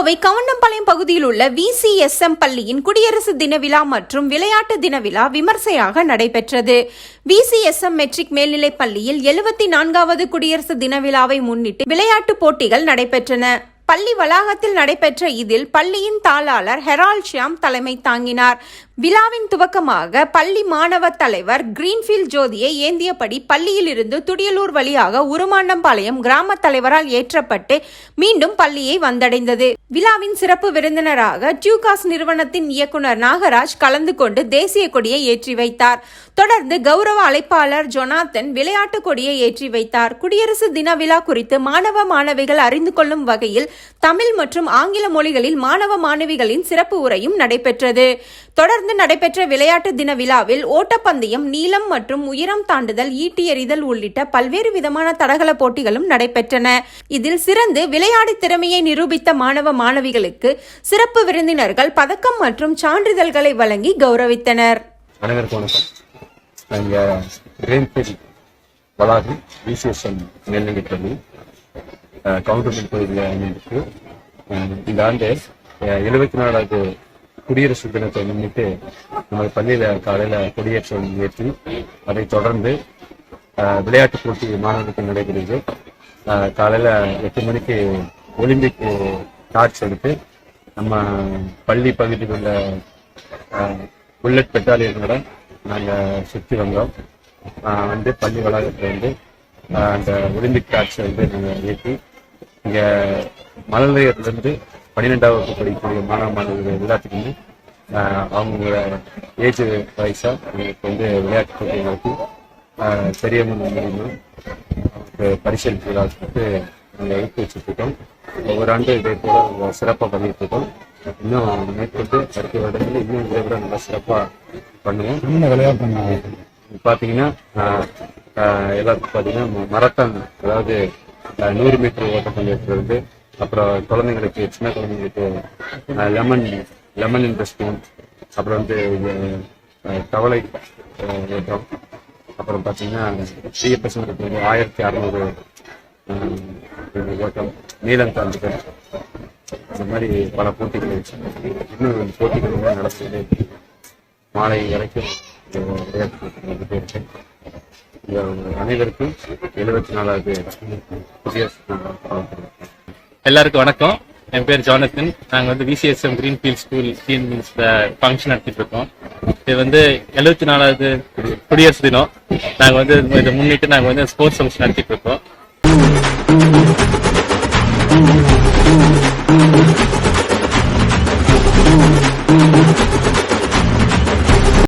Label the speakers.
Speaker 1: கோவை கவுண்டம்பாளையம் பகுதியில் உள்ள விசிஎஸ்எம் பள்ளியின் குடியரசு தின விழா மற்றும் விளையாட்டு தின விழா விமர்சையாக நடைபெற்றது. விசிஎஸ்எம் மெட்ரிக் மேல்நிலைப் பள்ளியில் எழுபத்தி நான்காவது குடியரசு தின விழாவை முன்னிட்டு விளையாட்டுப் போட்டிகள் நடைபெற்றன. பள்ளி வளாகத்தில் நடைபெற்ற இதில் பள்ளியின் தாளாளர் ஹெரால்ட் ஷியாம் தலைமை தாங்கினார். விழாவின் துவக்கமாக பள்ளி மாணவ தலைவர் கிரீன்ஃபீல்ட் ஜோதியை ஏந்தியபடி பள்ளியிலிருந்து துடியலூர் வழியாக உருமாண்டம்பாளையம் கிராம தலைவரால் ஏற்றப்பட்டு மீண்டும் பள்ளியை வந்தடைந்தது. விழாவின் சிறப்பு விருந்தினராக டியூகாஸ் நிறுவனத்தின் இயக்குனர் நாகராஜ் கலந்து கொண்டு தேசிய கொடியை ஏற்றி வைத்தார். தொடர்ந்து கௌரவ அழைப்பாளர் ஜொனாத்தன் விளையாட்டு கொடியை ஏற்றி வைத்தார். குடியரசு தின விழா குறித்து மாணவ மாணவிகள் அறிந்து கொள்ளும் வகையில் தமிழ் மற்றும் ஆங்கில மொழிகளில் மாணவ மாணவிகளின் சிறப்பு உரையும் நடைபெற்றது. தொடர்ந்து நடைபெற்ற விளையாட்டு தின விழாவில் ஓட்டப்பந்தயம் நீளம் மற்றும் உயரம் தாண்டுதல் ஈட்டி எறிதல் உள்ளிட்ட பல்வேறு விதமான தடகள போட்டிகளும் நடைபெற்றன. இதில் சிறந்து விளையாடி திறமையை நிரூபித்த மாணவ மாணவிகளுக்கு சிறப்பு விருந்தினர்கள் பதக்கம் மற்றும் சான்றிதழ்களை வழங்கி கௌரவித்தனர்.
Speaker 2: வளாகம் விசிஎஸ்எம் மேல்நிலைப் பள்ளி கவுண்டர்மெண்ட் பகுதியில் அமைந்திருக்கு. இந்த ஆண்டு எழுபத்தி நாலாவது குடியரசு தினத்தை முன்னிட்டு நம்ம பள்ளியில் காலையில் கொடியேற்றம் ஏற்றி அதை தொடர்ந்து விளையாட்டு விளையாட்டுப் போட்டி மாணவர்களுக்கு நடைபெறுது. காலையில் எட்டு மணிக்கு ஒலிம்பிக் டார்ச் எடுத்து நம்ம பள்ளி பகுதியில் உள்ள புல்லட் பெட்டாலியனோட நாங்கள் சுற்றி வந்தோம். வந்து பள்ளி வளாகத்தில் வந்து அந்த ஒலிம்பிக் டார்ச்சை வந்து நாங்கள் ஏற்றி இங்கே மழலையர்லேருந்து பன்னிரெண்டாவது வகுப்பு படிக்கக்கூடிய மாணவ மாணவர்கள் எல்லாத்துக்குமே அஹ், அவங்க ஏஜ் வைஸாக அவங்களுக்கு வந்து விளையாட்டு போட்டி நடத்தி அஹ், பெரியவங்க மூலியமா அவங்களுக்கு பரிசளிப்பு விழா கொடுத்து நாங்கள் எடுத்து வச்சுருக்கோம். ஒவ்வொரு ஆண்டு இதே போல சிறப்பாக பண்ணிட்டு இருக்கோம். இன்னும் மேற்கொண்டு அடுத்த வருடங்களில் இன்னும் இதை விட நல்லா சிறப்பாக பண்ணுவோம்.
Speaker 3: என்ன விளையாட்டு
Speaker 2: பார்த்தீங்கன்னா எல்லாத்துக்கும் பார்த்தீங்கன்னா மரத்தான் அதாவது நூறு மீட்டர் ஓட்டப்பந்தயத்துல இருந்து அப்புறம் குழந்தைங்களுக்கு சின்ன குழந்தைங்களுக்கு லெமன் லெமன் இந்த ஸ்பூன் அப்புறம் வந்து கவலை தவளை அப்புறம் பார்த்தீங்கன்னா சிறிய வந்து ஆயிரத்தி அறநூறு ஓட்டம் நீளம் தாண்டுகள் இந்த மாதிரி பல போட்டிகள் வச்சு இன்னும் போட்டிகள் வந்து மாலை வரைக்கும் விளையாட்டு இருக்கு. அனைவருக்கும் எழுபத்தி நாலாவது புதிய
Speaker 4: எல்லாருக்கும் வணக்கம். என் பேர் ஜானத்தன் நாங்கள் வந்து VCSM green field school green மீன்ஸ்ல function நடத்திட்டு இருக்கோம். இது வந்து எழுபத்தி நாலாவது குடியரசு தினம். நாங்கள் வந்து இதை முன்னிட்டு நாங்கள் வந்து ஸ்போர்ட்ஸ் ஃபங்க்ஷன் நடத்திட்டு இருக்கோம்.